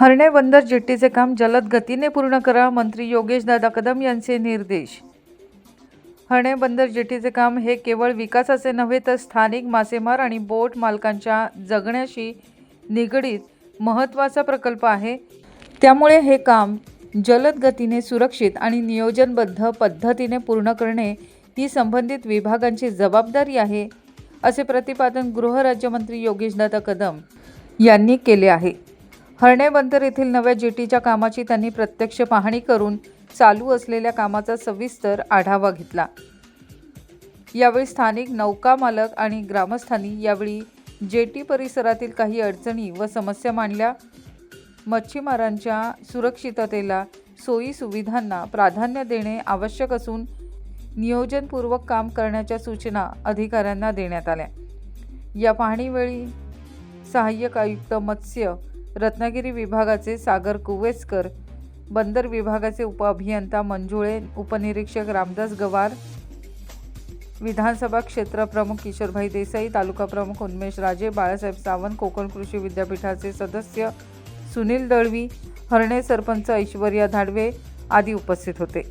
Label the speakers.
Speaker 1: हरणे बंदर जेट्टीचे काम जलद गतीने पूर्ण करा मंत्री योगेशदादा कदम यांचे निर्देश. हरणे बंदर जेटीचे काम हे केवळ विकासाचे नव्हे तर स्थानिक मासेमार आणि बोट मालकांच्या जगण्याशी निगडीत महत्त्वाचा प्रकल्प आहे. त्यामुळे हे काम जलद गतीने सुरक्षित आणि नियोजनबद्ध पद्धतीने पूर्ण करणे ही संबंधित विभागांची जबाबदारी आहे असे प्रतिपादन गृहराज्यमंत्री योगेशदादा कदम यांनी केले आहे. हर्णे बंदर येथील नव्या जेटीच्या कामाची त्यांनी प्रत्यक्ष पाहणी करून चालू असलेल्या कामाचा सविस्तर आढावा घेतला. यावेळी स्थानिक नौका मालक आणि ग्रामस्थांनी यावेळी जेटी परिसरातील काही अडचणी व समस्या मांडल्या. मच्छीमारांच्या सुरक्षिततेला सोयी सुविधांना प्राधान्य देणे आवश्यक असून नियोजनपूर्वक काम करण्याच्या सूचना अधिकाऱ्यांना देण्यात आल्या. या पाहणीवेळी सहाय्यक आयुक्त मत्स्य रत्नागिरी विभागाचे सागर कुवेसकर बंदर विभागाचे उपअभियंता मंजुळे उपनिरीक्षक रामदास गवार विधानसभा क्षेत्र प्रमुख किशोरभाई देसाई तालुका प्रमुख उन्मेश राजे बाळासाहेब सावंत कोकण कृषी विद्यापीठाचे सदस्य सुनील दळवी हरणे सरपंच ऐश्वर्या धाडवे आदी उपस्थित होते.